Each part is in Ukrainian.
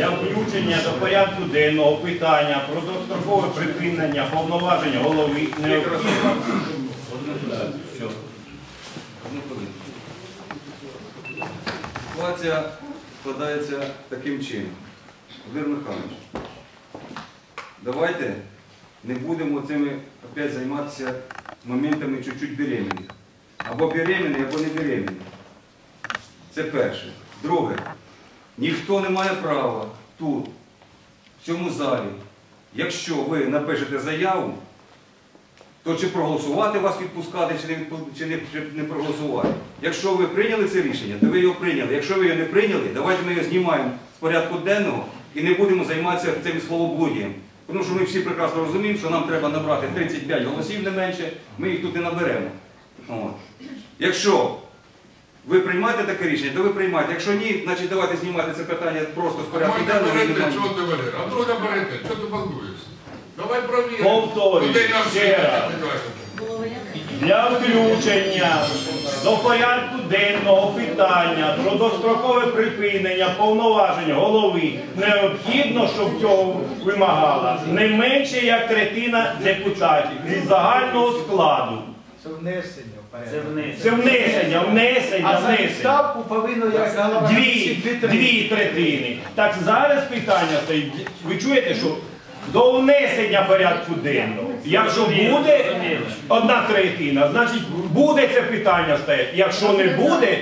для включення до порядку денного питання про дострокове припинення повноважень голови необхідно. Ситуація складається таким чином. Володимир Михайлович, давайте не будемо цими опять займатися моментами чуть-чуть беременних. Або беременний, або не беременний. Це перше. Друге, ніхто не має права тут, в цьому залі, якщо ви напишете заяву, то чи проголосувати вас відпускати, чи не, чи не, чи не проголосувати. Якщо ви прийняли це рішення, то ви його прийняли. Якщо ви його не прийняли, давайте ми його знімаємо з порядку денного і не будемо займатися цим словоблудієм. Тому що ми всі прекрасно розуміємо, що нам треба набрати 35 голосів не менше, ми їх тут не наберемо. От. Якщо ви приймаєте таке рішення, то ви приймаєте. Якщо ні, значить давайте знімати це питання просто з порядку Можна денного. і берете, чого ти Валер? А друге берете, чого ти балдуєшся? Давай провіримо. Повторюю, Людей нам ще раз. Для включення до порядку денного питання про дострокове припинення повноважень голови необхідно, щоб цього вимагала не менше як третина депутатів від загального складу. Це внесення в порядок. Це внесення, внесення, А за внесення. відставку повинно як голова Дві, комісії дві третини. Так зараз питання стоїть. Ви чуєте, що до внесення порядку денного. Якщо буде одна третина, значить буде це питання стояти. Якщо не буде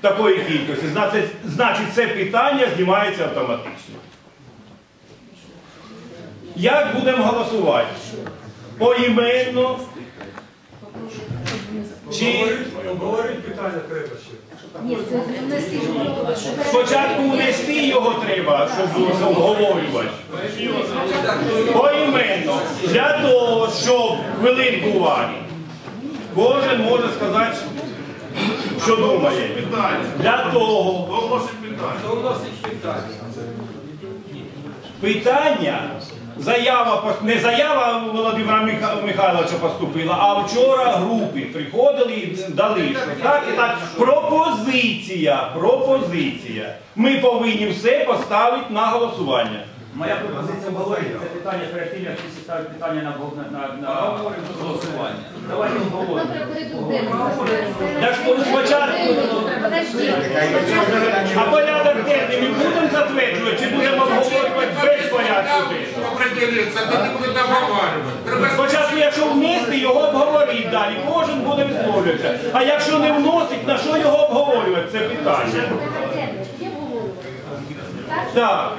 такої кількості, значить, значить це питання знімається автоматично. Як будемо голосувати? Поіменно чи Обговорити питання треба ще. Ні, внести ж Спочатку внести його треба, щоб обговорювати. Поіменно. Для того, щоб хвилинку уваги. Кожен може сказати, що думає. Для того. Питання, заява, пос- не заява Володимира Миха- Михайловича поступила, а вчора групи приходили і дали. що Так і так. Пропозиція, пропозиція. Ми повинні все поставити на голосування. Моя пропозиція обговорити це питання перед тим, як всі ставлять питання на, на, на, на голосування. Давайте обговоримо. Так що спочатку, Подожди. а порядок денний ми будемо затверджувати, чи будемо обговорювати без порядку Определиться, то не будете обговорювати. Спочатку, якщо внести, його обговоріть далі. Кожен буде висловлюватися. А якщо не вносить, на що його обговорювати? Це питання. Так.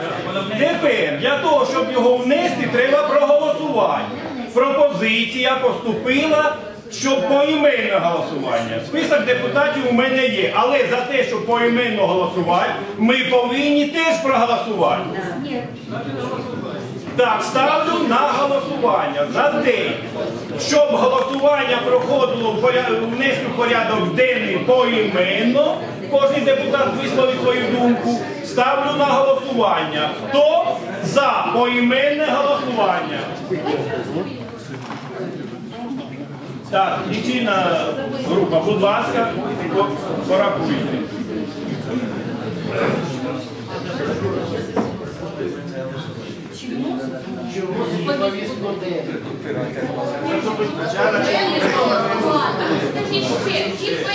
Тепер для того, щоб його внести, треба проголосувати. Пропозиція поступила, щоб поіменне голосування. Список депутатів у мене є. Але за те, щоб поіменно голосувати, ми повинні теж проголосувати. Так, ставлю на голосування за те, щоб голосування проходило в внести в порядок денний поіменно. Кожен депутат висловить свою думку. Ставлю на голосування. Хто за поіменне голосування? Так, лічильна група, будь ласка, по- порахуйте. Ще, чітко.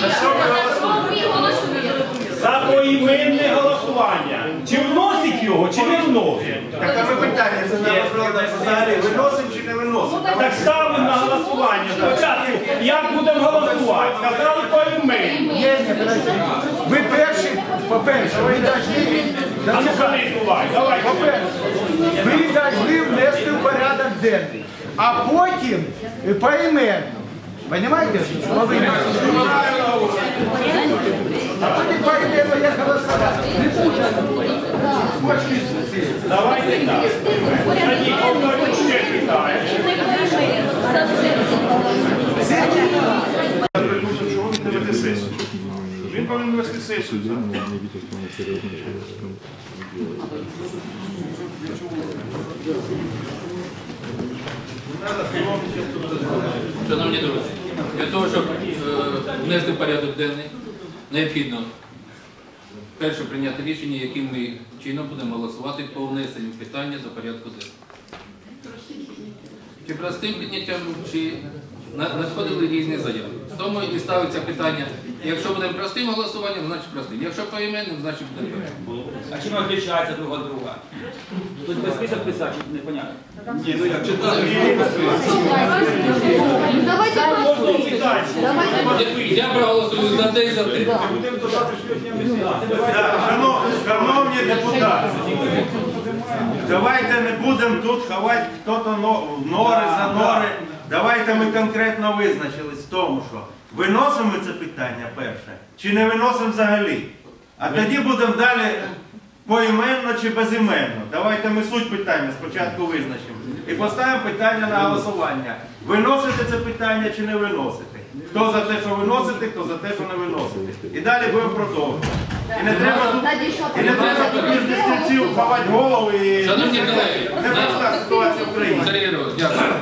За ви поіменне голосування. Чи вносить його, чи не вносить? Так а ми питання це на розгляд залі. Виносимо чи не виносимо? Так ставимо на голосування. Спочатку, як будемо голосувати? Сказали ні. Ви перші, по-перше, ви должны, А ну ка не бувай, давай. Ви должны внести в порядок денний, а потім поіменно. Понимаете? Повинні. А потім поіменно як голосувати. Не буде. Давайте так. Тоді повторю ще питання. Він повинен вести сесію. Шановні друзі, для того, щоб е, внести в порядок денний, необхідно перше прийняти рішення, яким ми чином будемо голосувати по внесенню питання до порядку денного. Чи простим підняттям, чи надходили різні заяви. Тому і ставиться питання, якщо буде простим голосуванням, значить простим. Якщо поіменним, значить буде поіменним. А чим відрізняється друг від друга? Тут без список писати, чи непонятно. Ні, ну як читати. Давайте Я проголосую за те і за те. Шановні депутати, давайте не будемо тут ховати хто-то нори за нори. Давайте ми конкретно визначились в тому, що виносимо це питання перше, чи не виносимо взагалі. А тоді будемо далі поіменно чи безіменно. Давайте ми суть питання спочатку визначимо. І поставимо питання на голосування. Виносите це питання чи не виносите? Хто за те, що виносите, хто за те, що не виносите. І далі будемо продовжувати. І не треба тут, і не треба тут між дискусів ховати голови і Шановні колеги, не проста ситуація в країні. Сергій дякую.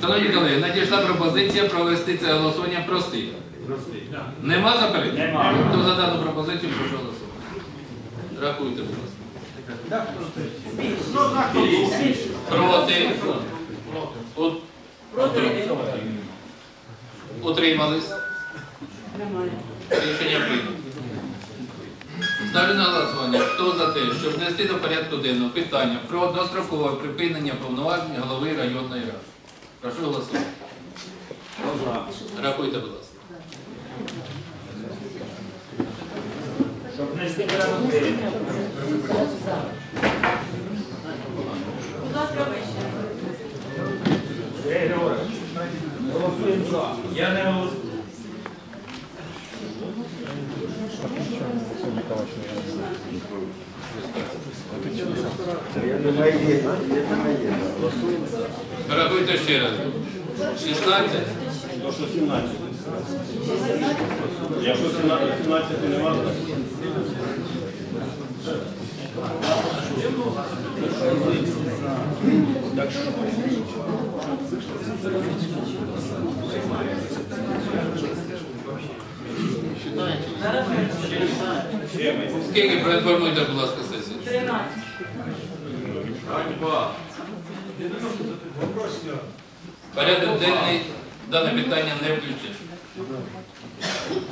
Шановні колеги, надійшла пропозиція провести це голосування простим. Нема заперечень? Нема. Хто за дану пропозицію, прошу голосувати. Рахуйте, будь ласка. Проти. От- Утримались. Рішення прийнято. Ставлю на голосування. Хто за те, щоб внести до порядку денного питання про дострокове припинення повноважень голови районної ради? Прошу голосувати. Рахуйте, будь ласка. Щоб внести порядок денний. Будь ласка, вище. Сергій Григорович, голосуємо. Я не голосую. Рахуйте ще раз. 16. Якщо 17. Якщо 17 немає, Скільки проінформуйте, будь ласка, сесію? 13. Порядок денний дане питання не включено.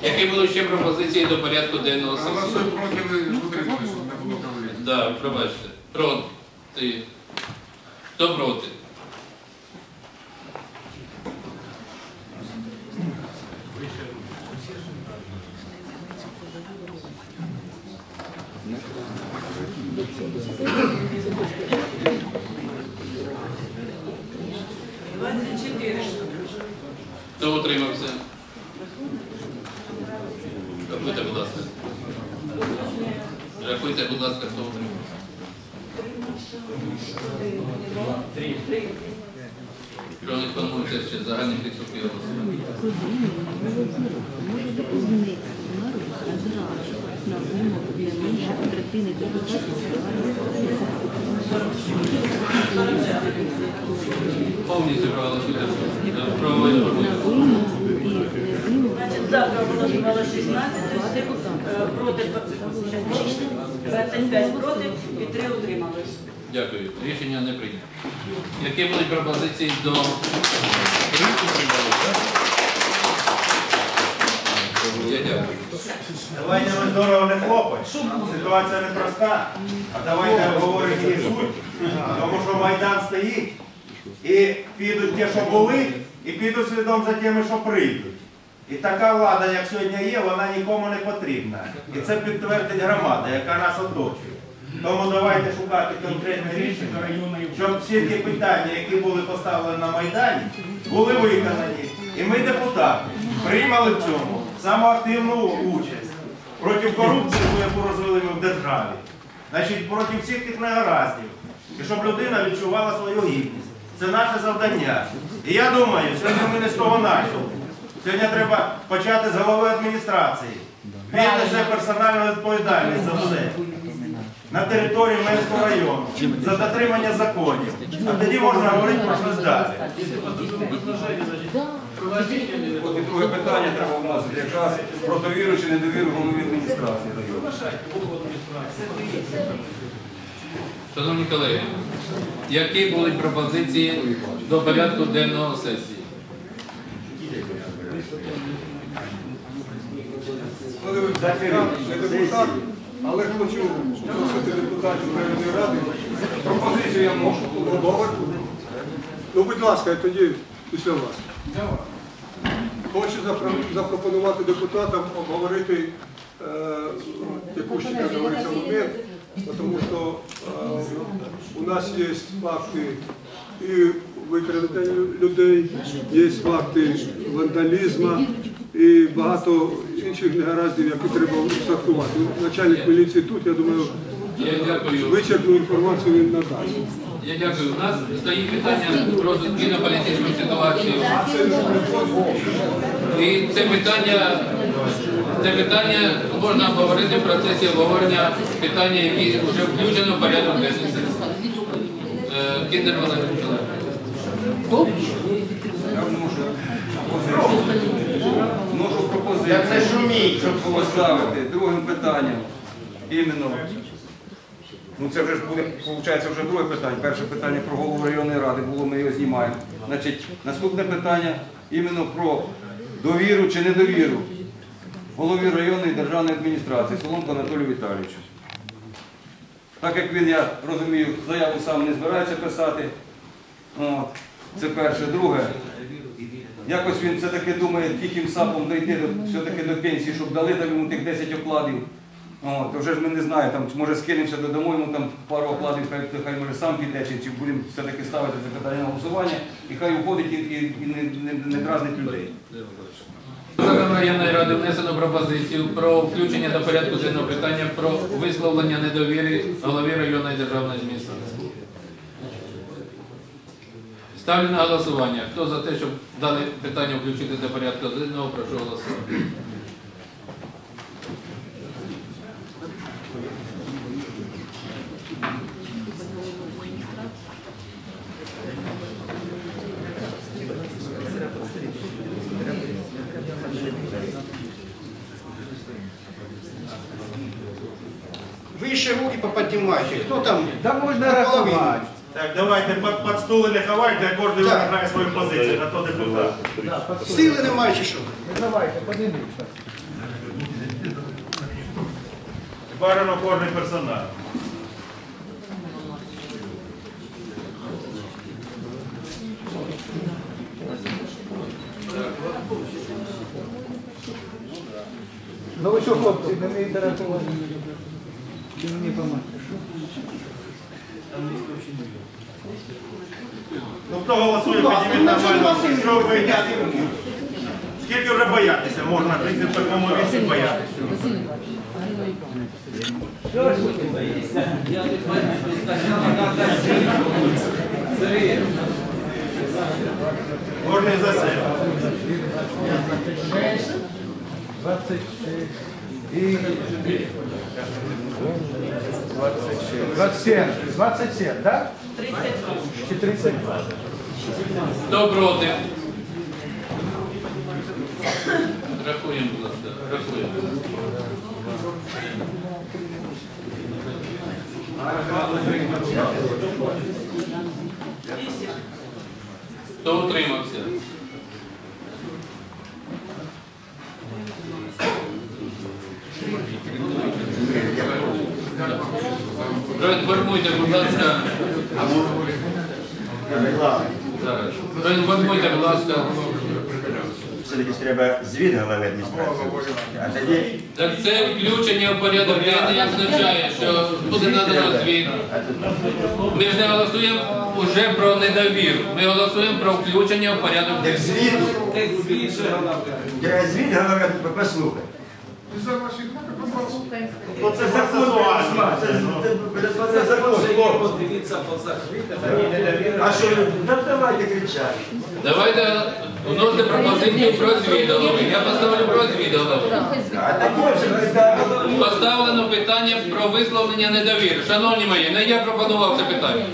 Які були ще пропозиції до порядку денного сесії? Голосуй проти, ви утримались, щоб не було проблем. Да, пробачте. Проти. Хто проти? Хто утримався? Рахуйте, будь ласка. Рахуйте, будь ласка, хто утримався. Проінформуйте ще загальний підсумки голосування. на вимогу для менше третини депутатів Повністю проголосуйте. на Проінформуйте. вимогу і не вимогу Завтра голосувало 16, е, проти 25 проти і 3 утримались. Дякую. Рішення не прийнято. Які будуть пропозиції до Я дякую. Давайте ми здорово не хлопать. Ситуація непроста. А давайте обговоримо її суть. Тому що Майдан стоїть і підуть ті, що були, і підуть слідом за тими, що прийдуть. І така влада, як сьогодні є, вона нікому не потрібна. І це підтвердить громада, яка нас оточує. Тому давайте шукати конкретне рішення, щоб всі ті питання, які були поставлені на Майдані, були виконані. І ми, депутати, приймали в цьому саму активну участь проти корупції, яку розвели ми в державі. Значить, проти всіх тих негараздів. І щоб людина відчувала свою гідність. Це наше завдання. І я думаю, сьогодні ми не з того начали. Сьогодні треба почати з голови адміністрації. Він несе персональну відповідальність за все. На території Менського району за дотримання законів. А тоді можна говорити про щось далі. От і друге питання треба вносити, якраз про довіру чи недовіру голові адміністрації району. Шановні колеги, які будуть пропозиції до порядку денного сесії? Депутат, але хочу попросити депутатів районної ради. Пропозицію я можу. Ну, будь ласка, я тоді після вас. Хочу запропонувати депутатам обговорити е, текущий, як говориться, момент, тому що е, у нас є факти і викрадення людей, є факти вандалізму і багато інших негараздів, які треба устаткувати. Начальник міліції тут, я думаю, вичерпну інформацію він надасть. Я дякую. У нас стоїть питання про суспільно-політичну ситуацію. І це питання, це питання можна обговорити в процесі обговорення питання, які вже включено в порядок денний. Е, Кіндер Валерій Миколаївич. Я вношу пропозицію. Вношу пропозицію. Щоб поставити другим питанням іменно. Ну це вже ж буде, виходить, вже друге питання. Перше питання про голову районної ради було, ми його знімаємо. Значить, наступне питання іменно про довіру чи недовіру голові районної державної адміністрації Соломко Анатолію Віталійовичу. Так як він, я розумію, заяву сам не збирається писати. От. Це перше. Друге. Якось він все-таки думає тихим сапом дойти все-таки до пенсії, щоб дали там йому тих 10 окладів. От, то вже ж ми не знаємо, може скинемося додамо йому там пару окладів, хай, хай може сам піде, чи, чи будемо все-таки ставити це питання на голосування, і хай уходить і, і, і не, не, не дразнить людей. Законом районної ради внесено пропозицію про включення до порядку денного питання про висловлення недовіри голові районної державної адміністрації. Ставлю на голосування. Хто за те, щоб дане питання включити до порядку денного, прошу голосувати. Выше руки поподнимайте. Кто там? Да Наполовину. рахувати. Так, давайте під, під стули не ховайте, а кожен Так. виграє свою позицію на то депутат. Сили немає чи що? Давайте, подивіться. Бажано кожний персонаж. Ну ви що, хлопці, не вмієте рахувати? Чи мені помогти? Ну хто голосує, підніміть нормально. Що ви? Скільки вже боятися? Можна прийти в такому віці боятися. Кожен за себе. 26 і 27. 27, так? 32. Чи 32? Рахуємо, будь ласка. Рахуємо. Хто утримався? Проінформуйте, будь ласка. Зараз. Проінформуйте, будь ласка. Все-таки треба звіт голови адміністрації. А тоді Так це включення в порядок денний означає, що буде надано звіт. Ми ж не голосуємо вже про недовіру. Ми голосуємо про включення в порядок як денний. звіт, треба звіт голови послухай. Ну це процесуально. Це це- це закон. А що ви? Та давайте кричати. Давайте вносити пропозицію про звіт голови. Я поставлю про звіт голови. А. Поставлено питання про висловлення недовіри. Шановні мої, не я пропонував це питання.